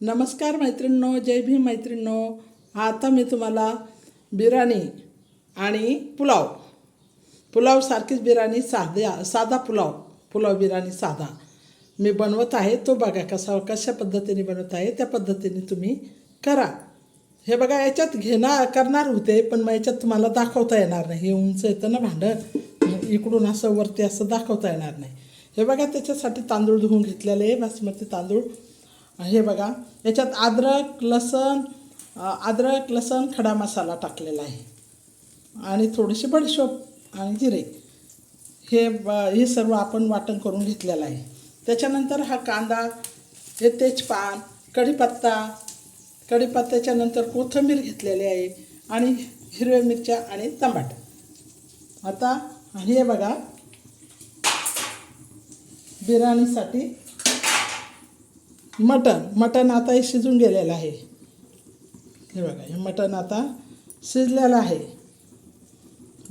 नमस्कार मैत्रिणींनो जय भीम मैत्रिणींनो. आता मी तुम्हाला बिर्याणी आणि पुलाव. पुलावसारखीच बिर्याणी साध्या साधा पुलाव. पुलाव बिर्याणी साधा. मी बनवत आहे तो बघा कसा कशा पद्धतीने बनवत आहे त्या पद्धतीने तुम्ही करा. हे बघा याच्यात घेणार करणार होते पण मग याच्यात तुम्हाला दाखवता येणार नाही. हे उंच येतं ना भांडं इकडून असं वरती असं दाखवता येणार नाही. हे बघा त्याच्यासाठी तांदूळ धुवून घेतलेले आहे बासमती तांदूळ. हे बघा याच्यात अद्रक लसण अद्रक लसण खडा मसाला टाकलेला आहे. आणि थोडीशी बडशोप आणि जिरे. हे ब हे सर्व आपण वाटण करून घेतलेलं आहे. त्याच्यानंतर हा कांदा हे तेजपान कढीपत्ता कढीपत्त्याच्या नंतर कोथिंबीर घेतलेली आहे आणि हिरव्या मिरच्या आणि टमाट आता हे बघा बिर्याणीसाठी मटण मटण आता हे शिजून गेलेलं आहे. हे बघा हे मटण आता शिजलेलं आहे.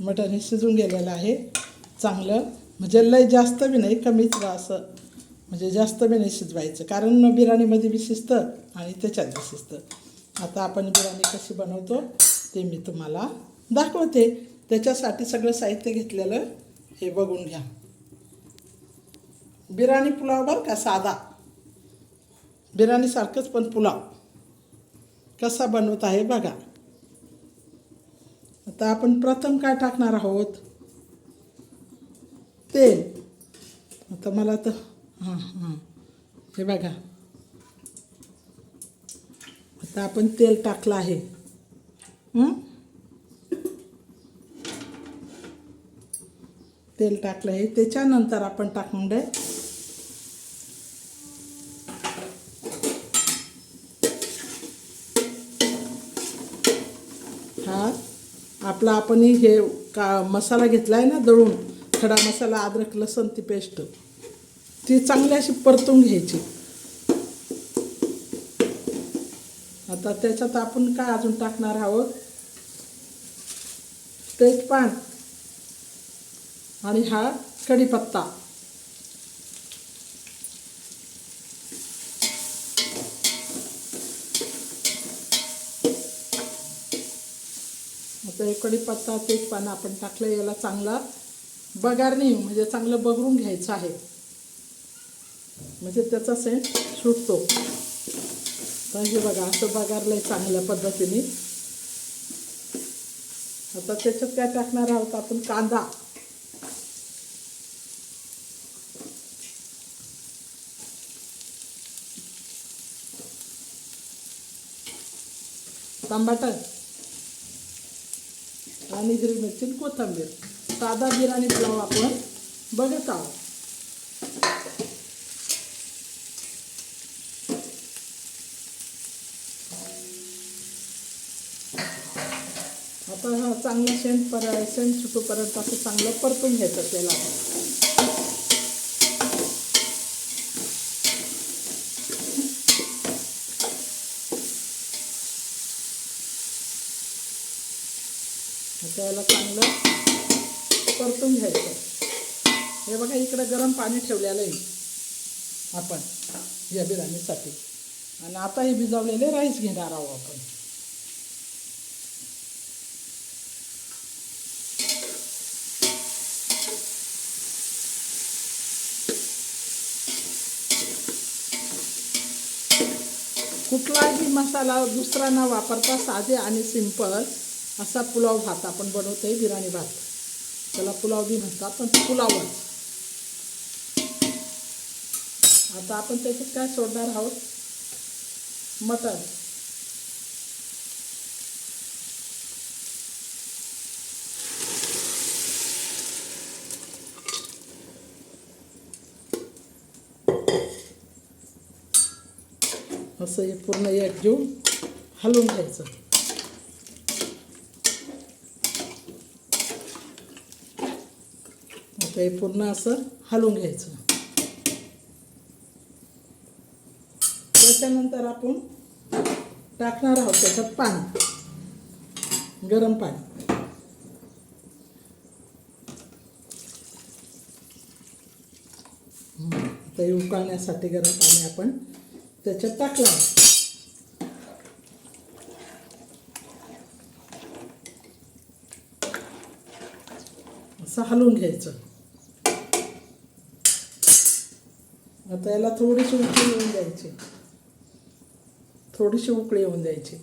मटण हे शिजून गेलेलं आहे. चांगलं म्हणजे लय जास्त बी नाही कमीच असं. म्हणजे जास्त बी नाही शिजवायचं. कारण बिर्याणीमध्ये बी शिजतं आणि त्याच्यात बी शिजतं. आता आपण बिर्याणी कशी बनवतो ते मी तुम्हाला दाखवते. त्याच्यासाठी सगळं साहित्य घेतलेलं हे बघून घ्या. बिर्याणी पुलाव बरं का साधा. बिर्याणीसारखंच पण पुलाव. कसा बनवत आहे बघा. आता आपण प्रथम काय टाकणार आहोत? तेल. आता मला तर हां हां. हे बघा. आता आपण तेल टाकलं आहे. तेल टाकलं आहे. त्याच्यानंतर आपण टाकून दे हा आपला आपण हे का मसाला घेतला आहे ना दळून खडा मसाला अद्रक लसण ती पेस्ट ती चांगली अशी परतून घ्यायची. आता त्याच्यात आपण काय अजून टाकणार आहोत? तेजपान आणि हा कढीपत्ता. आता कडीपत्ता तेच तेजपान आपण टाकलं याला चांगला बगारणी म्हणजे चांगलं बगरून घ्यायचं आहे. म्हणजे त्याचा सेंट सुटतो. तर हे बघा असं बगारलंय चांगल्या पद्धतीने. आता त्याच्यात काय टाकणार आहोत आपण? कांदा. टमाटर आणि हिरवी मिरची कोथंबीर कोथिंबीर. साधा बिर्याणी पुलाव आपण बघत आहोत. आता हा चांगला शेण पर शेण सुटूपर्यंत असं चांगलं परतून घ्यायचं त्याला आता याला चांगलं परतून घ्यायचं. हे बघा इकडं गरम पाणी ठेवलेलं आहे आपण या बिर्याणीसाठी. आणि आता हे भिजवलेले राईस घेणार आहोत आपण. कुठलाही मसाला दुसरा न वापरता साधे आणि सिंपल असा पुलाव भात आपण बनवतो आहे बिराणी भात. त्याला पुलाव बी म्हणतात पण पुलावच आता आपण त्याच्यात काय सोडणार आहोत? मटण. असं हे पूर्ण एक घेऊन हलवून घ्यायचं. हे पूर्ण असं हलवून घ्यायचं. त्याच्यानंतर आपण टाकणार आहोत त्याच्यात पाणी. गरम पाणी. ते उकळण्यासाठी गरम पाणी आपण त्याच्यात टाकलं असं हलवून घ्यायचं. आता याला थोडीशी उकळी येऊन द्यायची. थोडीशी उकळी येऊन द्यायची.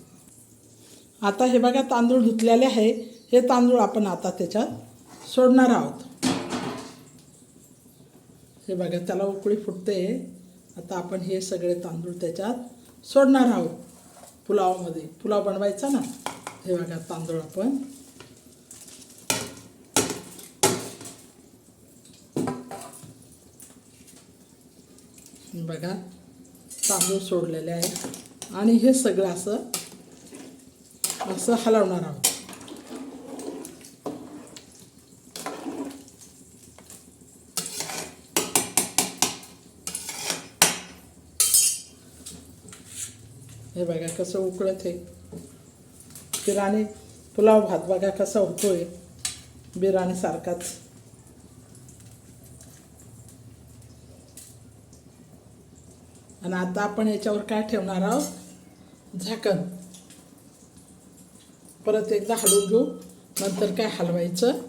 आता हे बघा तांदूळ धुतलेले आहे. हे तांदूळ आपण आता त्याच्यात सोडणार आहोत. हे बघा त्याला उकळी फुटते. आता आपण हे सगळे तांदूळ त्याच्यात सोडणार आहोत. पुलावामध्ये. पुलाव बनवायचा ना? हे बघा तांदूळ आपण बघा तांदूळ सोडलेले आहे आणि हे सगळं असं असं हलवणार आहोत. हे बघा कसं उकळत आहे. बिराणी पुलाव भात बघा कसा होतोय. बिराणीसारखाच आणि आता आपण याच्यावर काय ठेवणार आहोत? झाकण. परत एकदा हलवून घेऊ. नंतर काय हलवायचं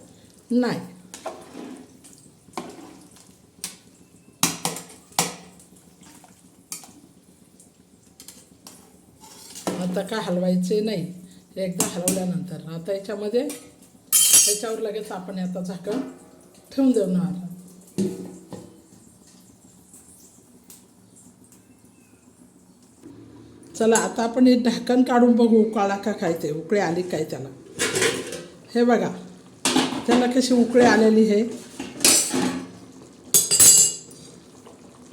नाही. आता काय हलवायचे नाही. एकदा हलवल्यानंतर. आता याच्यामध्ये याच्यावर लगेच आपण आता झाकण ठेवून देणार. चला आता आपण हे ढाकण काढून बघू उकाळा का काय ते उकळे आली काय त्याला. हे बघा त्याला कशी उकळे आलेली हे.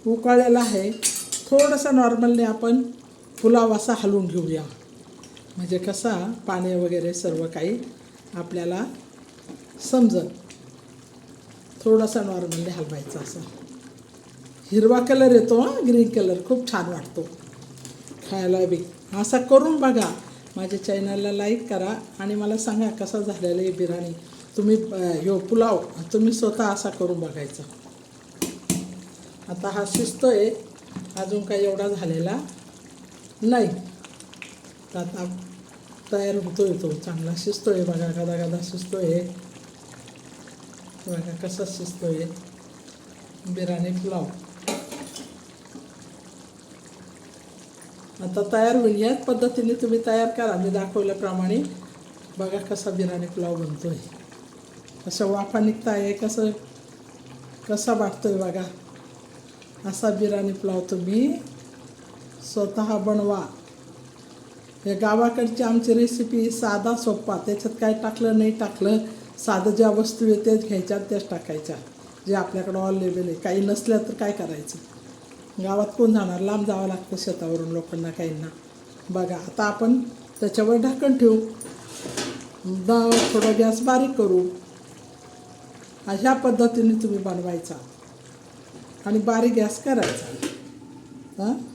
उकळलेला आहे. थोडंसं नॉर्मलने आपण पुलाव असा हलवून घेऊया. म्हणजे कसा पाणी वगैरे सर्व काही आपल्याला समजल. थोडासा नॉर्मलने हलवायचा असा. हिरवा कलर येतो ग्रीन कलर खूप छान वाटतो. खायला बी. असा करून बघा. माझ्या चॅनलला लाईक करा आणि मला सांगा कसा झालेला आहे बिर्याणी. तुम्ही यो ह्यो पुलाव तुम्ही स्वतः असा करून बघायचा. आता हा शिजतो आहे अजून काही एवढा झालेला नाही. तर आता तयार होतोय तो. चांगला शिजतो आहे बघा गदा गदा शिजतो आहे बघा कसा शिजतो आहे बिर्याणी पुलाव. आता तयार होईल. याच पद्धतीने तुम्ही तयार करा. मी दाखवल्याप्रमाणे बघा कसा बिर्याणी पुलाव बनतो आहे कसं वाफा निघता आहे कसं कसा वाटतो आहे बघा. असा बिर्याणी पुलाव तुम्ही स्वतः बनवा. हे गावाकडची आमची रेसिपी साधा सोप्पा त्याच्यात काय टाकलं नाही टाकलं साधं ज्या वस्तू आहे तेच घ्यायच्या त्याच टाकायच्या. जे आपल्याकडं अवेलेबल आहे. काही नसल्या तर काय करायचं? गावात कोण जाणार? लांब जावं लागतं शेतावरून लोकांना काहींना. बघा आता आपण त्याच्यावर ढाकण ठेवू. द थोडा गॅस बारीक करू. अशा पद्धतीने तुम्ही बनवायचा. आणि बारीक गॅस करायचा. हां?